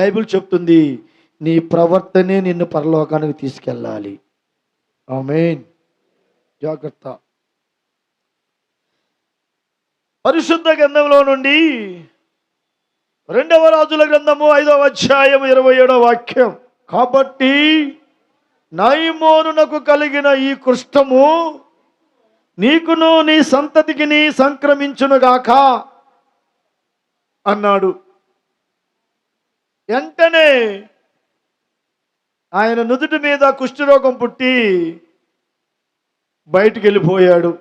Bible చెప్తుంది నీ ప్రవర్తనే నిన్ను పరలోకానికి తీసుకెళ్ళాలి. ఆమేన్. జాగ్రత్త. పరిశుద్ధ గ్రంథంలో నుండి రెండవ రాజుల గ్రంథము ఐదవ అధ్యాయం ఇరవై ఏడవ వాక్యం. కాబట్టి నైమోనునకు కలిగిన ఈ కృష్టము నీకును నీ సంతతికి సంక్రమించునుగాక అన్నాడు. వెంటనే ఆయన నుదుటి మీద కుష్ఠరోగం పుట్టి బయటికి వెళ్ళిపోయాడు.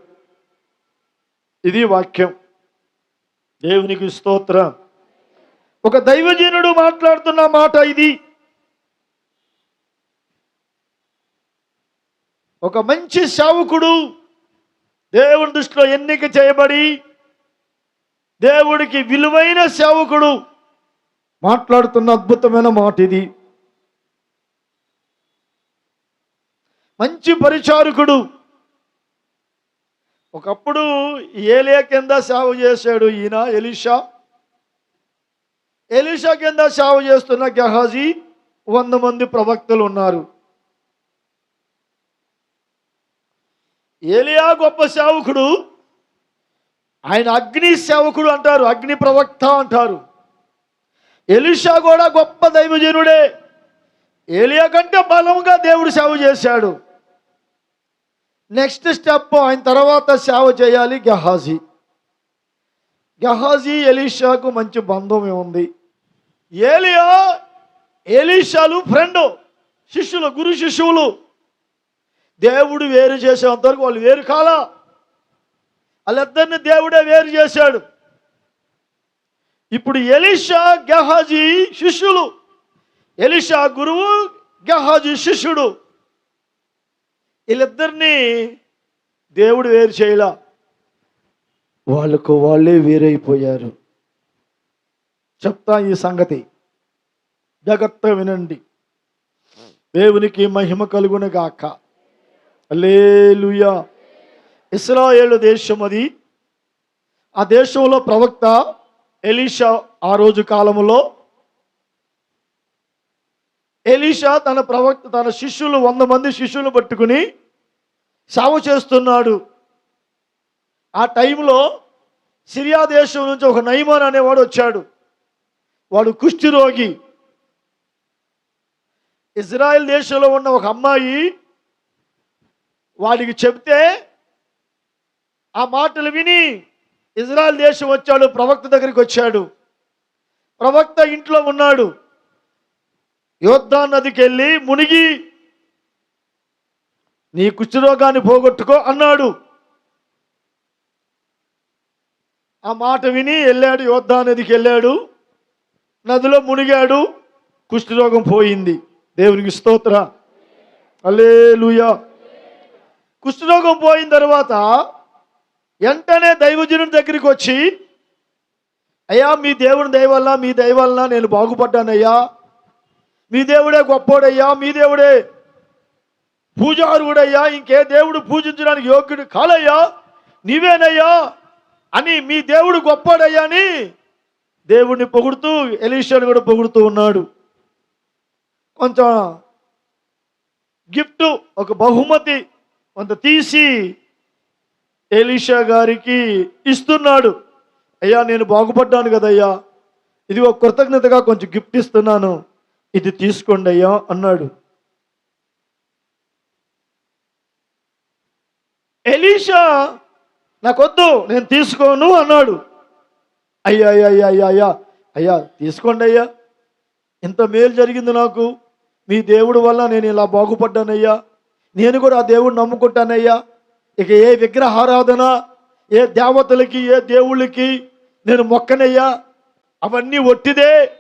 ఇది వాక్యం. దేవునికి స్తోత్రం. ఒక దైవజనుడు మాట్లాడుతున్న మాట ఇది. ఒక మంచి సేవకుడు దేవుని దృష్టిలో ఎన్నిక చేయబడి దేవుడికి విలువైన సేవకుడు మాట్లాడుతున్న అద్భుతమైన మాట ఇది మంచి పరిచారకుడు. ఒకప్పుడు ఏలియా కింద సేవ చేశాడు ఈయన ఎలిషా. ఎలిషా కింద సేవ చేస్తున్న గహాజీ వంద మంది ప్రవక్తలు ఉన్నారు. ఏలియా గొప్ప సేవకుడు. ఆయన అగ్ని సేవకుడు అంటారు అగ్ని ప్రవక్త అంటారు. ఎలిషా కూడా గొప్ప దైవజనుడే. ఏలియా కంటే బలంగా దేవుడు సేవ చేశాడు. నెక్స్ట్ స్టెప్ ఆయన తర్వాత సేవ చేయాలి గహాజీ. గహాజీ ఎలీషాకు మంచి బంధం ఉంది. ఏలియా ఎలీషాలు ఫ్రెండ్ శిష్యులు గురు శిష్యులు. దేవుడు వేరు చేసేంతవరకు వాళ్ళు వేరు కాలా? వాళ్ళిద్దరిని దేవుడే వేరు చేశాడు. ఇప్పుడు ఎలీషా గహాజీ శిష్యులు. ఎలీషా గురువు గహాజీ శిష్యుడు. వీళ్ళిద్దరినీ దేవుడు వేరు చేయలా. వాళ్ళకు వాళ్ళే వేరైపోయారు. చెప్తా ఈ సంగతి. జాగ్రత్త వినండి. దేవునికి మహిమ కలుగునగాక. లేలుయా అల్లేలుయా ఇస్రాయేలు దేశం అది. ఆ దేశంలో ప్రవక్త ఎలీషా ఆ రోజు కాలంలో ఎలీషా తన ప్రవక్త తన శిష్యులు వంద మంది శిష్యులు పట్టుకుని సాగు చేస్తున్నాడు. ఆ టైంలో సిరియా దేశం నుంచి ఒక నైమాన్ అనేవాడు వచ్చాడు. వాడు కుష్ఠిరోగి. ఇజ్రాయెల్ దేశంలో ఉన్న ఒక అమ్మాయి వాడికి చెప్తే ఆ మాటలు విని ఇజ్రాయల్ దేశం వచ్చాడు ప్రవక్త దగ్గరికి వచ్చాడు. ప్రవక్త ఇంట్లో ఉన్నాడు. యోద్ధా నదికి వెళ్ళి మునిగి నీ కుష్ఠరోగాన్ని పోగొట్టుకో అన్నాడు. ఆ మాట విని వెళ్ళాడు యోద్ధా నదికి వెళ్ళాడు. నదిలో మునిగాడు. కుష్ఠరోగం పోయింది. దేవునికి స్తోత్ర. అల్లేలుయా కుష్ఠరోగం పోయిన తర్వాత వెంటనే దైవజనుడి దగ్గరికి వచ్చి అయ్యా మీ దేవుని దయ మీ దయ నేను బాగుపడ్డానయ్యా. మీ దేవుడే గొప్పోడయ్యా మీ దేవుడే పూజారుడయ్యా. ఇంకే దేవుడు పూజించడానికి యోగ్యుడు కాలయ్యా. నీవేనయ్యా అని మీ దేవుడు గొప్పోడయ్యా అని దేవుడిని పొగుడుతూ ఎలీషాని కూడా పొగుడుతూ ఉన్నాడు. కొంచెం గిఫ్ట్ ఒక బహుమతి కొంత తీసి ఎలీషా గారికి ఇస్తున్నాడు. అయ్యా నేను బాగుపడ్డాను కదయ్యా ఇది ఒక కృతజ్ఞతగా కొంచెం గిఫ్ట్ ఇస్తున్నాను. ఇది తీసుకోండి అయ్యా అన్నాడు. ఎలీషా నాకొద్దు నేను తీసుకోను అన్నాడు. అయ్యా అయ్యా అయ్యా అయ్యా అయ్యా అయ్యా తీసుకోండి అయ్యా. ఇంత మేలు జరిగింది నాకు. మీ దేవుడి వల్ల నేను ఇలా బాగుపడ్డానయ్యా. నేను కూడా ఆ దేవుడు నమ్ముకుంటానయ్యా. ఇక ఏ విగ్రహారాధన ఏ దేవతలకి ఏ దేవుళ్ళకి నేను మొక్కనయ్యా. అవన్నీ ఒట్టిదే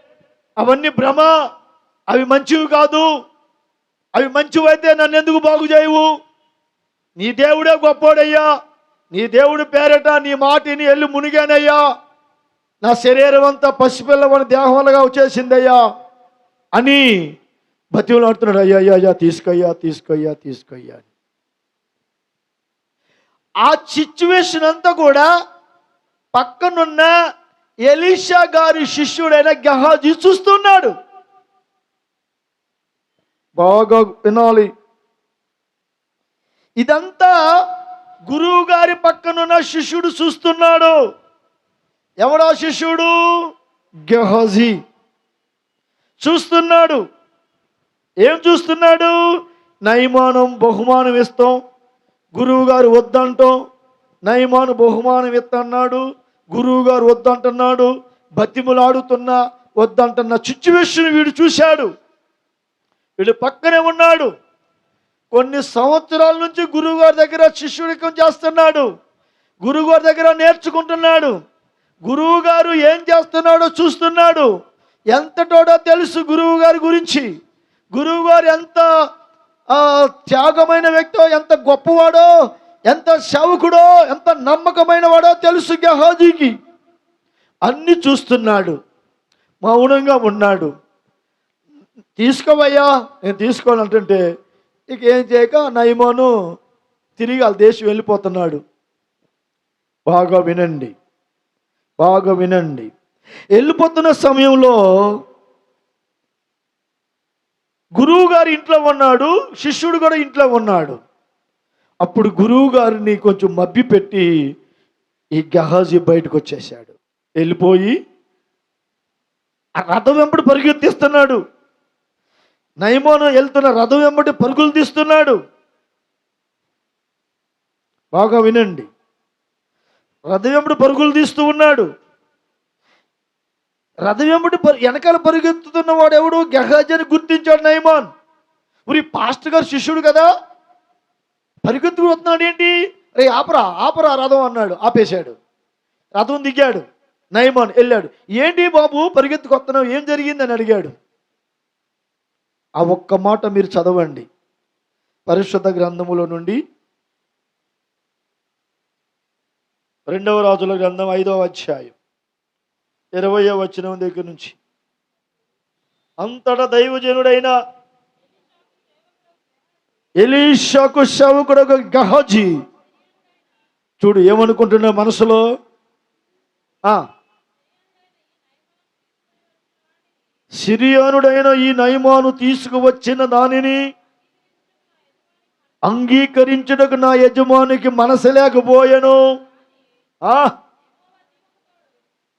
అవన్నీ భ్రమ. అవి మంచివి కాదు. అవి మంచివైతే నన్ను ఎందుకు బాగు చేయవు? నీ దేవుడే గొప్పోడయ్యా. నీ దేవుడి పేరట నీ మాటిని వెళ్ళి మునిగానయ్యా. నా శరీరం అంతా పసిపిల్లవని దేహంలాగా వచ్చేసిందయ్యా. అని బతిమలాడుతున్నాడు అయ్యా అయ్యా అయ్యా తీసుకయ్యా తీసుకోయ్యా తీసుకోయ్యా అని. ఆ సిచ్యువేషన్ అంతా కూడా పక్కనున్న ఎలీషా గారి శిష్యుడైన గహాజీ చూస్తున్నాడు. బాగా వినాలి. ఇదంతా గురువు గారి పక్కనున్న శిష్యుడు చూస్తున్నాడు. ఎవడా శిష్యుడు? గెహజీ. చూస్తున్నాడు. ఏం చూస్తున్నాడు? నయమానం బహుమానం ఇస్తాం. గురువు గారు వద్దంటాం నయమాను బహుమానం ఎత్తన్నాడు గురువు గారు వద్దంటున్నాడు. బతిములాడుతున్నా వద్దంటున్న సిచ్యువేషన్ వీడు చూశాడు. వీడు పక్కనే ఉన్నాడు. కొన్ని సంవత్సరాల నుంచి గురువుగారి దగ్గర శిష్యుడికం చేస్తున్నాడు. గురువుగారి దగ్గర నేర్చుకుంటున్నాడు. గురువు గారు ఏం చేస్తున్నాడో చూస్తున్నాడు. ఎంతటోడో తెలుసు గురువు గారి గురించి. గురువు గారు ఎంత ఆ, త్యాగమైన వ్యక్తో ఎంత గొప్పవాడో ఎంత సేవకుడో ఎంత నమ్మకమైన వాడో తెలుసు గెహాజీకి. అన్ని చూస్తున్నాడు మౌనంగా ఉన్నాడు. తీసుకోవయ్యా నేను తీసుకోవాలంటుంటే ఇక ఏం చేయక నయమోను తిరిగి వాళ్ళ దేశం వెళ్ళిపోతున్నాడు. బాగా వినండి బాగా వినండి. వెళ్ళిపోతున్న సమయంలో గురువు గారు ఇంట్లో ఉన్నాడు శిష్యుడు కూడా ఇంట్లో ఉన్నాడు. అప్పుడు గురువు గారిని కొంచెం మబ్బి పెట్టి ఈ గహాజీ బయటకు వచ్చేసాడు వెళ్ళిపోయి ఆ రథం వెంబడి తీస్తున్నాడు నయమోను వెళ్తున్న రథం వెంబడి పరుగులు తీస్తున్నాడు. బాగా వినండి. రథం వెంబడి పరుగులు తీస్తూ ఉన్నాడు. రథం వెంబడి వెనకాల పరిగెత్తుతున్న వాడు ఎవడు గెహాజీ అని గుర్తించాడు నయమాన్. మరి పాస్టర్ గారు శిష్యుడు కదా? పరిగెత్తుకు వస్తున్నాడు ఏంటి? రే ఆపరా ఆపరా రథం అన్నాడు ఆపేశాడు. రథం దిగాడు నయమాన్ వెళ్ళాడు. ఏంటి బాబు పరిగెత్తుకు వస్తున్నావు? ఏం జరిగిందని అడిగాడు. ఆ ఒక్క మాట మీరు చదవండి. పరిశుద్ధ గ్రంథములో నుండి రెండవ రాజుల గ్రంథం ఐదవ అధ్యాయం. ఇరవయో వచనం దగ్గర నుంచి. అంతటా దైవజనుడైన ఎలీషాకు శవకుడు ఒక గహజీ. చూడు ఏమనుకుంటున్నా మనసులో? ఆ. సిరియానుడైన ఈ నయమాను తీసుకువచ్చిన దానిని అంగీకరించుటకు నా యజమానికి మనసు లేకపోయాను. ఆ.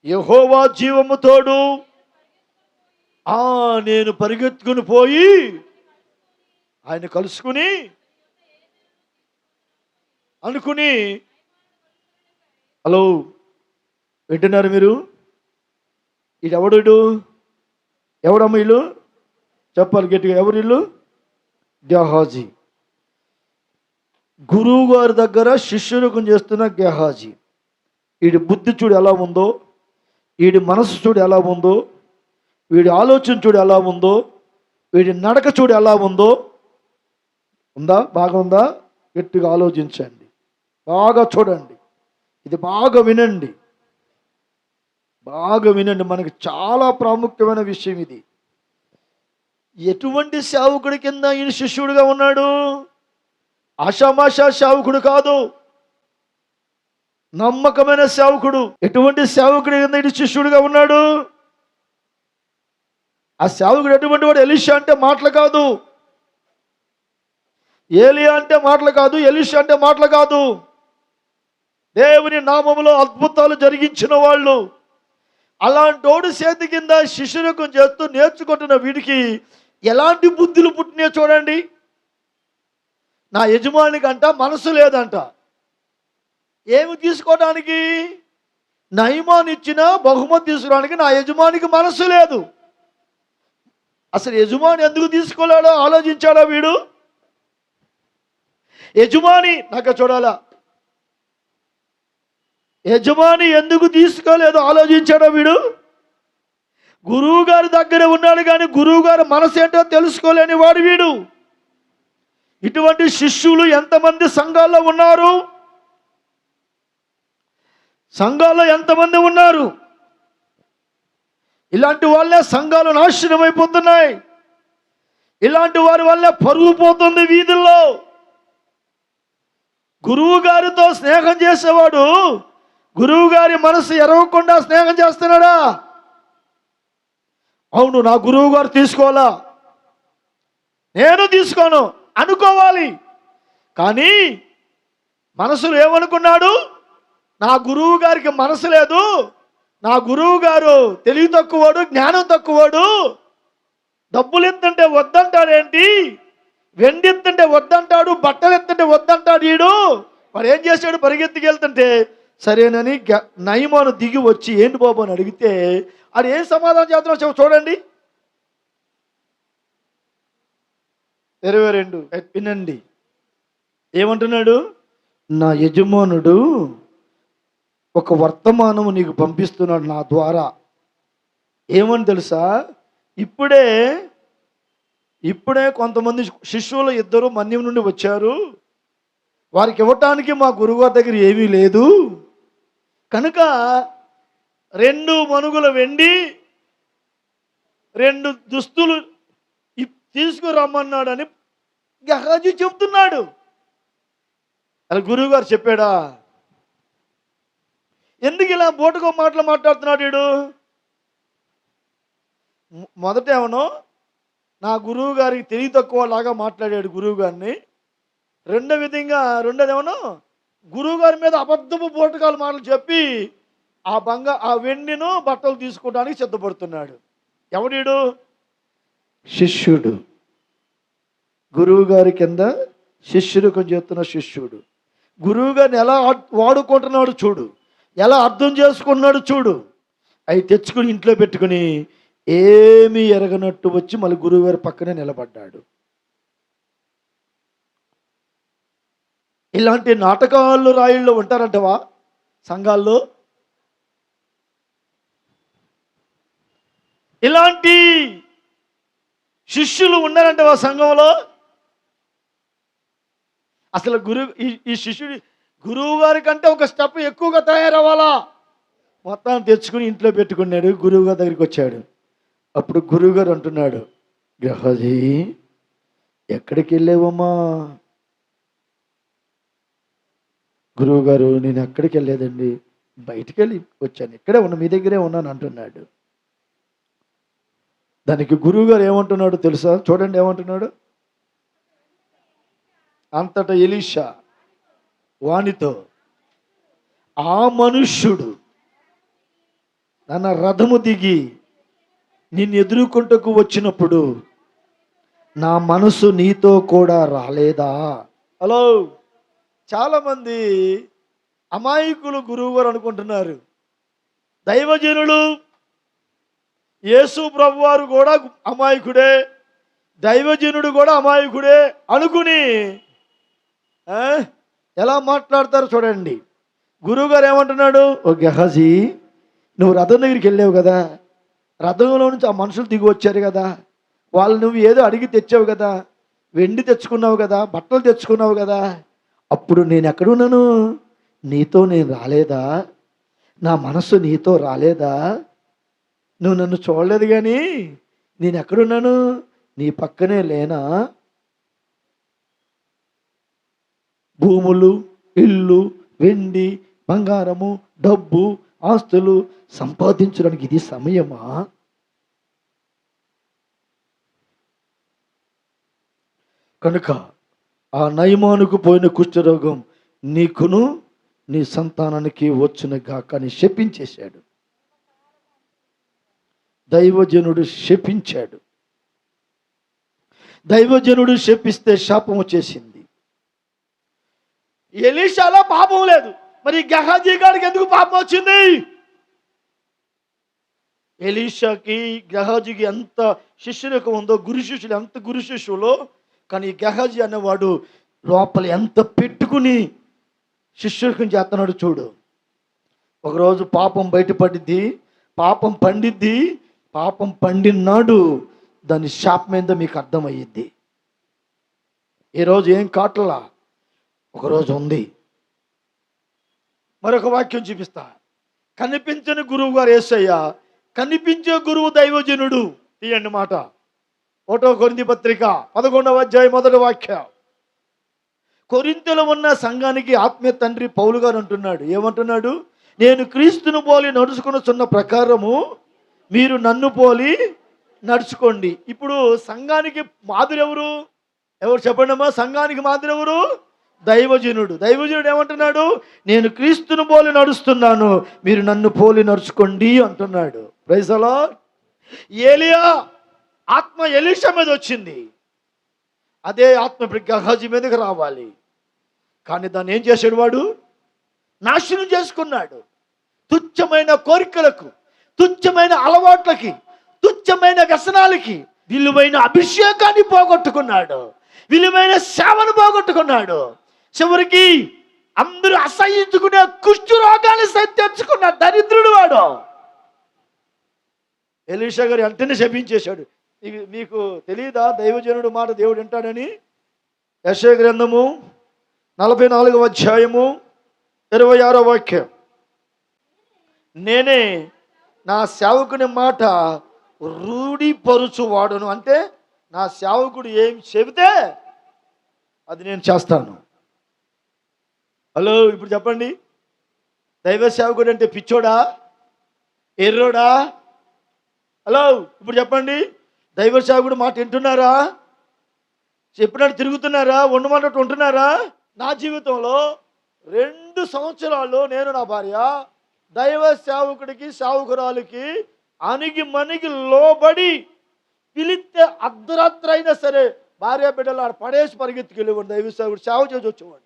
యహోవా జీవము తోడు. ఆ నేను పరిగెత్తుకుని పోయి ఆయన కలుసుకుని అనుకుని హలో వింటున్నారు మీరు? ఇది ఎవడు వీడు? ఎవడమ్మ ఇల్లు చెప్పాలి గట్టిగా ఎవరు ఇల్లు గెహాజీ. గురువు గారి దగ్గర శిష్యులకు చేస్తున్న గెహాజీ. వీడి బుద్ధి చూడు ఎలా ఉందో. వీడి మనసు చూడు ఎలా ఉందో వీడి ఆలోచన చూడు ఎలా ఉందో వీడి నడక చూడు ఎలా ఉందో ఉందా? బాగా ఉందా గట్టిగా ఆలోచించండి. బాగా చూడండి. ఇది బాగా వినండి. బాగా వినండి. మనకి చాలా ప్రాముఖ్యమైన విషయం ఇది. ఎటువంటి సేవకుడి కింద ఈయన శిష్యుడిగా ఉన్నాడు? ఆషామాషా సేవకుడు కాదు. నమ్మకమైన సేవకుడు. ఎటువంటి సేవకుడు కింద ఈయన శిష్యుడిగా ఉన్నాడు? ఆ సేవకుడు ఎటువంటి వాడు? ఎలిషా అంటే మాటలు కాదు. ఏలియా అంటే మాటలు కాదు. ఎలిషా అంటే మాటలు కాదు. దేవుని నామములో అద్భుతాలు జరిగించిన వాళ్ళు. అలాంటోడు చేతి కింద శిష్యులకు చేస్తూ నేర్చుకుంటున్న వీడికి ఎలాంటి బుద్ధులు పుట్టినాయో చూడండి. నా యజమానికి అంట మనసు లేదంట. ఏమి తీసుకోవడానికి? నయమాన్ ఇచ్చిన బహుమతి తీసుకోవడానికి నా యజమానికి మనసు లేదు. అసలు యజమాని ఎందుకు తీసుకోలేడో ఆలోచించాడా వీడు? యజమాని నాకు చూడాలా? యజమాని ఎందుకు తీసుకోలేదో ఆలోచించాడా వీడు? గురువు గారి దగ్గర ఉన్నాడు కానీ గురువు గారు మనసు ఏంటో తెలుసుకోలేని వాడు వీడు. ఇటువంటి శిష్యులు ఎంతమంది సంఘాల్లో ఉన్నారు? సంఘాల్లో ఎంతమంది ఉన్నారు? ఇలాంటి వాళ్ళే సంఘాలు నాశనం అయిపోతున్నాయి. ఇలాంటి వారి వల్లే పరుగు పోతుంది వీధుల్లో. గురువు గారితో స్నేహం చేసేవాడు గురువు గారి మనసు ఎరవకుండా స్నేహం చేస్తున్నాడా? అవును నా గురువు గారు తీసుకోవాలా? నేను తీసుకోను అనుకోవాలి. కానీ మనసులో ఏమనుకున్నాడు? నా గురువు గారికి మనసు లేదు. నా గురువు గారు తెలివి తక్కువడు జ్ఞానం తక్కువడు. డబ్బులు ఎత్తంటే వద్దంటాడేంటి వెండి ఎత్తంటే వద్దంటాడు బట్టలు ఎత్తంటే వద్దంటాడు ఈడు. వాడు ఏం చేశాడు? పరిగెత్తికెళ్తుంటే సరేనని గ- నయమాను దిగి వచ్చి ఏంటి బాబు అని అడిగితే అది ఏం సమాధానం చేస్తున్నావు చూడండి. ఇరవై రెండు వినండి. ఏమంటున్నాడు? నా యజమానుడు ఒక వర్తమానము నీకు పంపిస్తున్నాడు నా ద్వారా. ఏమని తెలుసా? ఇప్పుడే ఇప్పుడే కొంతమంది శిష్యులు ఇద్దరు మన్యం నుండి వచ్చారు. వారికి ఇవ్వటానికి మా గురుగారి దగ్గర ఏమీ లేదు. కనుక రెండు మనుగుల వెండి రెండు దుస్తులు ఇప్- తీసుకురమ్మన్నాడని గహాజీ చెప్తున్నాడు. అలా గురువుగారు చెప్పాడా? ఎందుకు ఇలా బోటుకో మాటలు మాట్లాడుతున్నాడు వీడు? మొ- మొదట ఏమనో నా గురువు గారికి తెలివి తక్కువ లాగా మాట్లాడాడు గురువు గారిని. రెండో విధంగా రెండోది ఏమనో గురువు గారి మీద అబద్ధపు బోటకాలు మాటలు చెప్పి ఆ బంగ ఆ వెండిను బట్టలు తీసుకోవడానికి సిద్ధపడుతున్నాడు. ఎవడీడు శిష్యుడు. గురువు గారి కింద శిష్యుడు కొంచెం చెప్తున్న శిష్యుడు. గురువు గారిని ఎలా వాడుకుంటున్నాడు చూడు. ఎలా అర్థం చేసుకున్నాడు చూడు. అవి తెచ్చుకుని ఇంట్లో పెట్టుకుని ఏమీ ఎరగనట్టు వచ్చి మళ్ళీ గురువుగారి పక్కనే నిలబడ్డాడు. ఇలాంటి నాటకాలు రాయిల్లో ఉంటారంటవా సంఘాల్లో? ఇలాంటి శిష్యులు ఉన్నారంటవా సంఘంలో? అసలు గురు ఈ ఈ శిష్యుడి గురువు గారి కంటే ఒక స్టెప్ ఎక్కువగా తయారవ్వాలా? మొత్తం తెచ్చుకుని ఇంట్లో పెట్టుకున్నాడు గురువు గారి దగ్గరికి వచ్చాడు. అప్పుడు గురువు గారు అంటున్నాడు గ్రహజీ ఎక్కడికి వెళ్ళావమ్మా? గురువు గారు నేను ఎక్కడికి వెళ్ళలేదండి బయటికి వెళ్ళి వచ్చాను ఇక్కడే ఉన్నా మీ దగ్గరే ఉన్నాను అంటున్నాడు. దానికి గురువు గారు ఏమంటున్నాడు తెలుసా? చూడండి ఏమంటున్నాడు. అంతటా ఎలీషా వానితో ఆ మనుష్యుడు తన రథము దిగి నిన్ను ఎదుర్కొంటకు వచ్చినప్పుడు నా మనసు నీతో కూడా రాలేదా? హలో చాలామంది అమాయకులు గురువు గారు అనుకుంటున్నారు. దైవజనులు యేసు ప్రభువారు కూడా అమాయకుడే దైవజనుడు కూడా అమాయకుడే అనుకుని ఎలా మాట్లాడతారు చూడండి. గురువుగారు ఏమంటున్నాడు? ఓ గెహజీ నువ్వు రథం దగ్గరికి వెళ్ళావు కదా. రథంలో నుంచి ఆ మనుషులు దిగి వచ్చారు కదా. వాళ్ళు నువ్వు ఏదో అడిగి తెచ్చావు కదా. వెండి తెచ్చుకున్నావు కదా బట్టలు తెచ్చుకున్నావు కదా. అప్పుడు నేను ఎక్కడున్నాను? నీతో నేను రాలేదా? నా మనసు నీతో రాలేదా? నువ్వు నన్ను చూడలేదు కానీ నేను ఎక్కడున్నాను? నీ పక్కనే లేనా? భూములు ఇల్లు వెండి బంగారము డబ్బు ఆస్తులు సంపాదించడానికి ఇది సమయమా? కనుక ఆ నయమానుకు పోయిన కుష్ఠరోగం నీకును నీ సంతానానికి వచ్చిన గాక అని శపించేశాడు. దైవజనుడు శపించాడు. దైవజనుడు శపిస్తే శాపం వచ్చేసింది ఎలీషాలో పాపం లేదు. మరి గహాజీ గారికి ఎందుకు పాపం వచ్చింది? ఎలీషాకి గహజీకి ఎంత శిష్యులకు ఉందో గురు శిష్యులు ఎంత గురు శిష్యులో కానీ ఈ అనేవాడు లోపల ఎంత పెట్టుకుని శిష్యులకు చేస్తున్నాడు చూడు. ఒకరోజు పాపం బయటపడిద్ది పాపం పండిద్ది పాపం పండినాడు దాని శాపం ఏందో మీకు అర్థమయ్యిద్ది. ఈరోజు ఏం కాటలా? ఒకరోజు ఉంది. మరొక వాక్యం చూపిస్తా. కనిపించని గురువు గారు ఏసయ్య కనిపించే గురువు దైవజనుడు. తీయండి మాట. ఒకటో కొరింది పత్రిక పదకొండవ అధ్యాయం మొదటి వాక్యం. కొరింతలో ఉన్న సంఘానికి ఆత్మీయ తండ్రి పౌలు గారు అంటున్నాడు. ఏమంటున్నాడు? నేను క్రీస్తును పోలి నడుచుకున్న ప్రకారము మీరు నన్ను పోలి నడుచుకోండి. ఇప్పుడు సంఘానికి మాదిరి ఎవరు ఎవరు చెప్పండి అమ్మా సంఘానికి మాదిరి ఎవరు దైవజనుడు. దైవజనుడు ఏమంటున్నాడు? నేను క్రీస్తును పోలి నడుస్తున్నాను మీరు నన్ను పోలి నడుచుకోండి అంటున్నాడు. ప్రైసలో ఏలియా ఆత్మ ఎలీషా మీద వచ్చింది. అదే ఆత్మ ఇప్పుడు గహాజీ మీదకి రావాలి. కానీ దాన్ని ఏం చేశాడు వాడు? నాశనం చేసుకున్నాడు. తుచ్చమైన కోరికలకు తుచ్చమైన అలవాట్లకి తుచ్చమైన వ్యసనాలకి విలువైన అభిషేకాన్ని పోగొట్టుకున్నాడు. విలువైన సేవను పోగొట్టుకున్నాడు. చివరికి అందరూ అసహించుకునే కుష్టు రోగాన్ని సైతం తెచ్చుకున్న దరిద్రుడు వాడు. ఎలీషా గారు వెంటనే శపించేశాడు. మీకు తెలియదా దైవజనుడు మాట దేవుడు వింటాడని? యశ గ్రంథము నలభై నాలుగవ అధ్యాయము ఇరవై ఆరో వాక్యం. నేనే నా సేవకుని మాట రూఢిపరుచువాడును. అంటే నా సేవకుడు ఏం చెబితే అది నేను చేస్తాను. హలో ఇప్పుడు చెప్పండి. దైవ సేవకుడు అంటే పిచ్చోడా? ఎర్రోడా? హలో ఇప్పుడు చెప్పండి. దైవ సేవకుడు మాట వింటున్నారా? చెప్పినట్టు తిరుగుతున్నారా? ఉండమన్నట్టు ఉంటున్నారా? నా జీవితంలో రెండు సంవత్సరాలు నేను నా భార్య దైవ సేవకుడికి సేవకురాలకి అణిగి మణిగి లోబడి పిలిస్తే అర్ధరాత్రి అయినా సరే భార్య బిడ్డలు ఆడ పడేసి పరిగెత్తుకెళ్ళేవాడు దైవ సేవకుడు సేవ చేసి వచ్చేవాడు.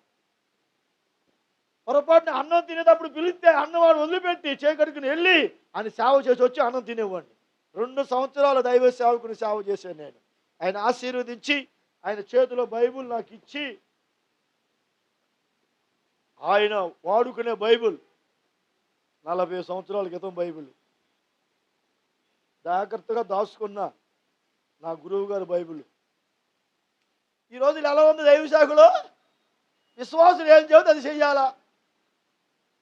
పొరపాటున అన్నం తినేటప్పుడు పిలిస్తే అన్నం వాడు వదిలిపెట్టి చేకడుకుని వెళ్ళి ఆయన సేవ చేసి వచ్చి అన్నం తినేవాడిని. రెండు సంవత్సరాల దైవ సేవకుని సేవ చేశాను నేను. ఆయన ఆశీర్వదించి ఆయన చేతిలో బైబుల్ నాకు ఇచ్చి ఆయన వాడుకునే బైబుల్ నలభై సంవత్సరాల క్రితం బైబిల్. జాగ్రత్తగా దాచుకున్న నా గురువు గారు బైబిల్. ఈరోజు ఇలా ఎలా ఉంది దైవ శాఖలో విశ్వాసులు ఏం చెబితే అది చెయ్యాలా?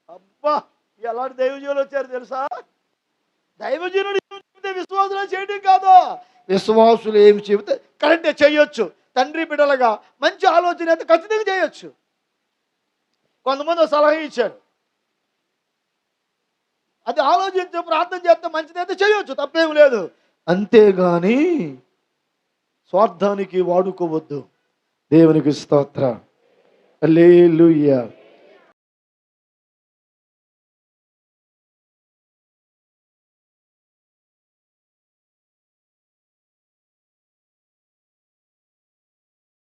అబ్బా ఎలాంటి దైవజీవులు వచ్చారు తెలుసా? దైవజనుడు చెబితే విశ్వాసులు చేయడం కాదు? విశ్వాసులు ఏమి చెబితే కరెక్టే చేయొచ్చు. తండ్రి బిడ్డలుగా మంచి ఆలోచన అయితే ఖచ్చితంగా చేయొచ్చు. కొంతమంది సలహా ఇచ్చారు. అది ఆలోచించి ప్రార్థన చేస్తే మంచిదైతే చేయొచ్చు తప్పేం లేదు. అంతేగాని స్వార్థానికి వాడుకోవద్దు. దేవునికి స్తోత్ర. లేలుయ్యా